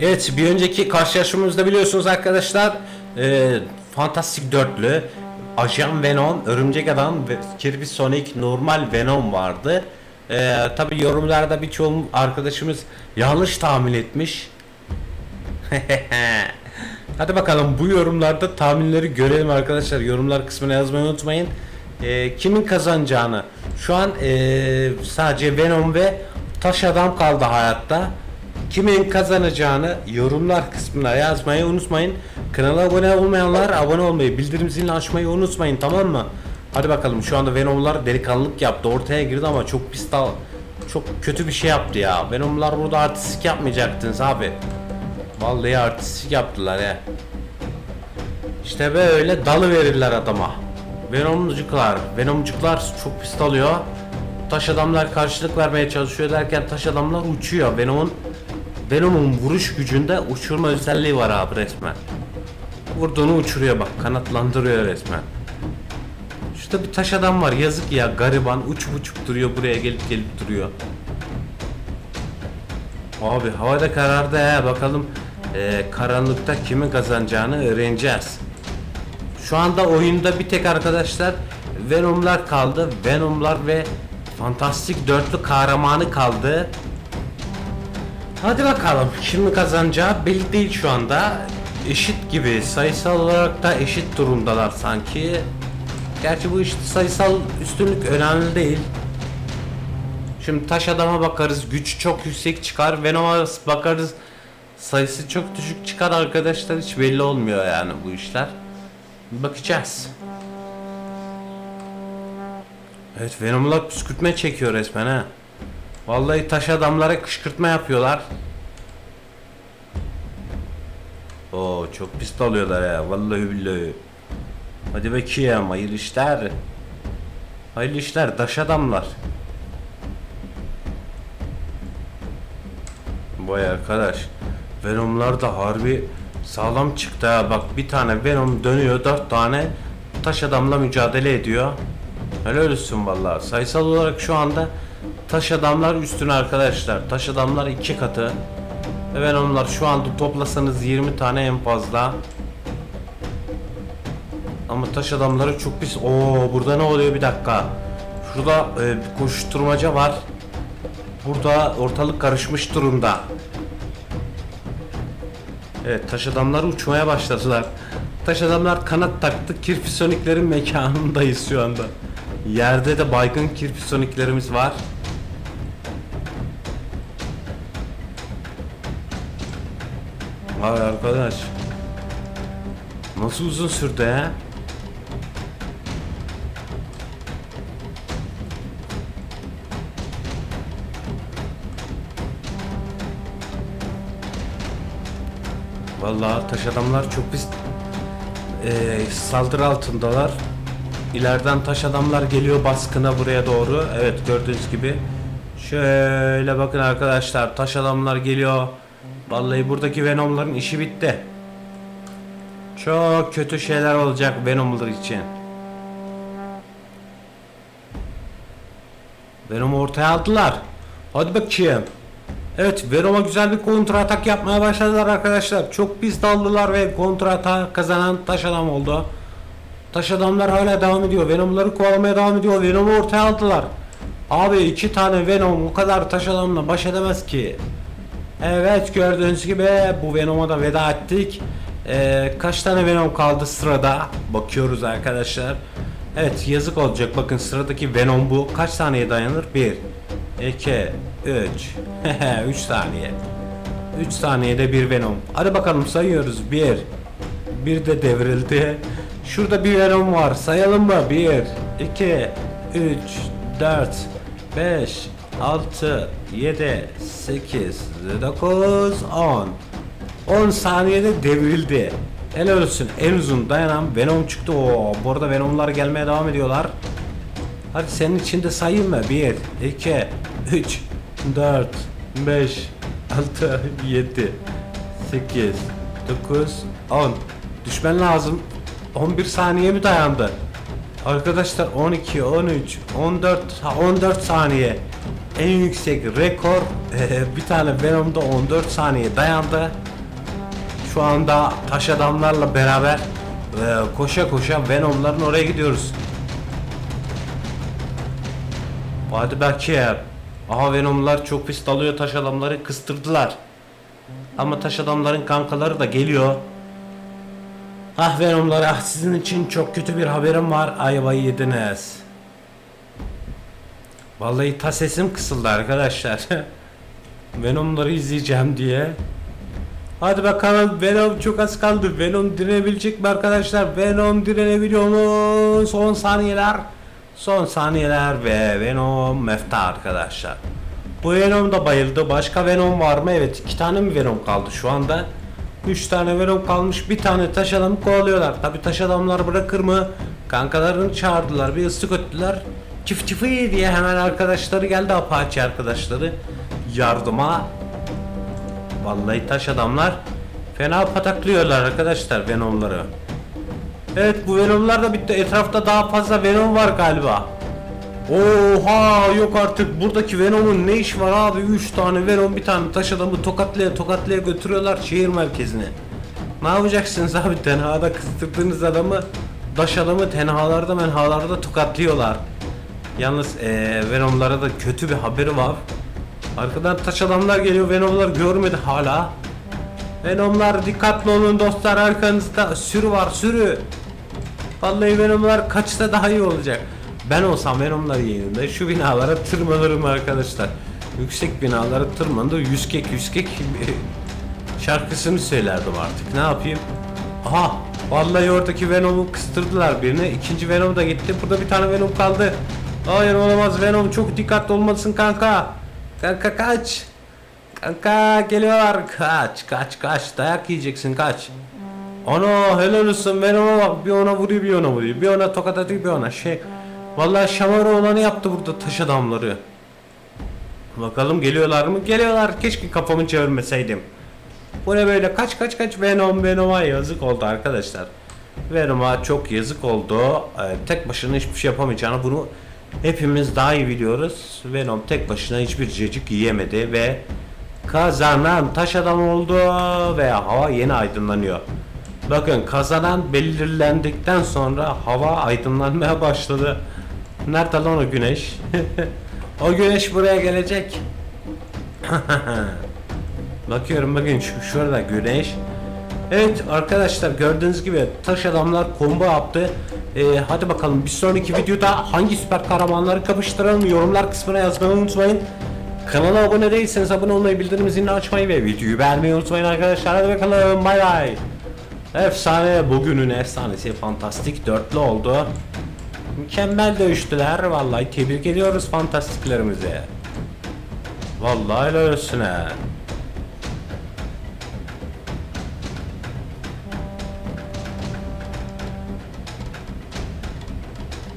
Evet bir önceki karşılaşmamızda biliyorsunuz arkadaşlar e, Fantastik Dörtlü Ajan Venom, Örümcek Adam ve Kirby Sonic normal Venom vardı. E, Tabi yorumlarda birçoğum arkadaşımız yanlış tahmin etmiş. Hadi bakalım bu yorumlarda tahminleri görelim arkadaşlar. Yorumlar kısmına yazmayı unutmayın. E, kimin kazanacağını. Şu an e, sadece Venom ve Taş Adam kaldı hayatta. Kimin kazanacağını yorumlar kısmına yazmayı unutmayın. Kanala abone olmayanlar abone olmayı, bildirim zilini açmayı unutmayın tamam mı? Hadi bakalım şu anda Venom'lar delikanlılık yaptı. Ortaya girdi ama çok pis dal çok kötü bir şey yaptı ya. Venom'lar burada artistik yapmayacaktınız abi. Vallahi artistik yaptılar ya. İşte böyle dalı verirler adama. Venomcuklar, Venomcuklar çok pis dalıyor. Taş adamlar karşılık vermeye çalışıyor derken taş adamlar uçuyor. Venom'un Venom'un vuruş gücünde uçurma özelliği var abi resmen. Vurduğunu uçuruyor bak kanatlandırıyor resmen. Şurada bir taş adam var yazık ya gariban uçup uçup duruyor buraya gelip gelip duruyor. Abi havada karardı he bakalım eee, karanlıkta kimin kazanacağını öğreneceğiz. Şu anda oyunda bir tek arkadaşlar Venom'lar kaldı. Venom'lar ve Fantastik dörtlü kahramanı kaldı. Hadi bakalım kim kazanacağı belli değil şu anda. Eşit gibi sayısal olarak da eşit durumdalar sanki. Gerçi bu işte sayısal üstünlük önemli değil. Şimdi taş adama bakarız güç çok yüksek çıkar. Venom'a bakarız sayısı çok düşük çıkar arkadaşlar hiç belli olmuyor yani bu işler. Bakacağız. Evet Venom'lar püskürtme çekiyor resmen ha. Vallahi taş adamlara kışkırtma yapıyorlar. Oo çok pis dalıyorlar ya vallahi billahi. Hadi bakayım hayırlı işler. Hayırlı işler taş adamlar. Vay arkadaş. Venom'lar da harbi sağlam çıktı ha. Bak bir tane Venom dönüyor dört tane taş adamla mücadele ediyor. Helal olsun vallahi. Sayısal olarak şu anda taş adamlar üstün arkadaşlar. Taş adamlar iki katı. Ve Venom'lar şu anda toplasanız 20 tane en fazla. Ama taş adamları çok pis. Oo burada ne oluyor bir dakika. Şurada e, bir koşuşturmaca var. Burada ortalık karışmış durumda. Evet taş adamlar uçmaya başladılar. Taş adamlar kanat taktı. Kirpisoniklerin mekanındayız şu anda. Yerde de baygın kirpisoniklerimiz var. Vay arkadaş. Nasıl uzun sürdü ya? Vallahi taş adamlar çok pis eee, saldırı altındalar. İleriden taş adamlar geliyor baskına buraya doğru. Evet gördüğünüz gibi. Şöyle bakın arkadaşlar taş adamlar geliyor. Vallahi buradaki Venom'ların işi bitti. Çok kötü şeyler olacak Venom'lar için. Venom'u ortaya aldılar. Hadi bakayım. Evet Venom'a güzel bir kontra atak yapmaya başladılar arkadaşlar. Çok pis daldılar ve kontra atak kazanan taş adam oldu. Taş adamlar hala devam ediyor. Venom'ları kovalamaya devam ediyor. Venom'u ortaya aldılar. Abi iki tane Venom o kadar taş adamla baş edemez ki. Evet gördüğünüz gibi bu Venom'a da veda ettik. Ee, kaç tane Venom kaldı sırada? Bakıyoruz arkadaşlar. Evet yazık olacak. Bakın sıradaki Venom bu. Kaç saniyeye dayanır? 1, 2, 3. 3 saniye. 3 saniyede bir Venom. Hadi bakalım sayıyoruz. 1. Bir de devrildi. Şurada bir Venom var. Sayalım mı? 1, 2, 3, 4, 5, 6, 7, 8, 9, 10. 10 saniyede devrildi. Helal olsun. En uzun dayanan Venom çıktı. Oo, bu arada Venom'lar gelmeye devam ediyorlar. Hadi senin için de sayayım mı? 1, 2, 3, 4, 5, 6, 7, 8, 9, 10. Düşmen lazım. 11 saniye mi dayandı? Arkadaşlar 12, 13, 14, ha 14 saniye. En yüksek rekor e, bir tane Venom'da 14 saniye dayandı. Şu anda taş adamlarla beraber e, koşa koşa Venom'ların oraya gidiyoruz. Hadi bakayım. Aha Venom'lar çok pis dalıyor taş adamları kıstırdılar. Ama taş adamların kankaları da geliyor. Ah Venom'lar ah sizin için çok kötü bir haberim var. Ayvayı yediniz. Vallahi ta sesim kısıldı arkadaşlar. Venom'ları izleyeceğim diye. Hadi bakalım Venom çok az kaldı. Venom direnebilecek mi arkadaşlar? Venom direnebiliyor mu? Son saniyeler. Son saniyeler ve Venom mefta arkadaşlar. Bu Venom da bayıldı. Başka Venom var mı? Evet iki tane mi Venom kaldı şu anda? 3 tane Venom kalmış. Bir tane taş adamı kovalıyorlar. Tabi taş adamlar bırakır mı? Kankalarını çağırdılar. Bir ıslık öttüler. Çift çifi diye hemen arkadaşları geldi. Apache arkadaşları. Yardıma. Vallahi taş adamlar fena pataklıyorlar arkadaşlar Venom'ları. Evet bu Venom'lar da bitti. Etrafta daha fazla Venom var galiba. Oha yok artık buradaki Venom'un ne işi var abi 3 tane Venom bir tane taş adamı tokatlaya tokatlaya götürüyorlar şehir merkezine. Ne yapacaksınız abi tenhada kıstırdığınız adamı taş adamı tenhalarda menhalarda tokatlıyorlar. Yalnız eee Venom'lara da kötü bir haberi var. Arkadan taş adamlar geliyor Venom'lar görmedi hala. Venom'lar dikkatli olun dostlar arkanızda sürü var sürü. Vallahi Venom'lar kaçta daha iyi olacak. Ben olsam Venom'lar yerinde şu binalara tırmanırım arkadaşlar. Yüksek binalara tırmandı. Yüzkek yüzkek şarkısını söylerdim artık. Ne yapayım? Aha! Vallahi oradaki Venom'u kıstırdılar birine. İkinci Venom da gitti. Burada bir tane Venom kaldı. Hayır olamaz Venom çok dikkatli olmalısın kanka. Kanka kaç. Kanka geliyorlar. Kaç kaç kaç. Dayak yiyeceksin kaç. Ana helal olsun Venom'a bak bir ona vuruyor bir ona vuruyor. Bir ona tokat atıyor bir ona şey. Vallahi şamara olanı yaptı burada taş adamları. Bakalım geliyorlar mı? Geliyorlar. Keşke kafamı çevirmeseydim. Bu ne böyle kaç kaç kaç Venom Venom'a yazık oldu arkadaşlar. Venom'a çok yazık oldu. Ee, tek başına hiçbir şey yapamayacağını bunu hepimiz daha iyi biliyoruz. Venom tek başına hiçbir cecik yiyemedi ve kazanan taş adam oldu ve hava yeni aydınlanıyor. Bakın kazanan belirlendikten sonra hava aydınlanmaya başladı. Nerede lan o güneş? o güneş buraya gelecek. Bakıyorum bakın şu şurada güneş. Evet arkadaşlar gördüğünüz gibi taş adamlar combo yaptı. Ee, hadi bakalım bir sonraki videoda hangi süper kahramanları kapıştıralım yorumlar kısmına yazmayı unutmayın. Kanala abone değilseniz abone olmayı bildirim zilini açmayı ve videoyu beğenmeyi unutmayın arkadaşlar. Hadi bakalım bay bay. Efsane bugünün efsanesi fantastik dörtlü oldu. Mükemmel dövüştüler vallahi tebrik ediyoruz fantastiklerimize. Vallahi helal olsun.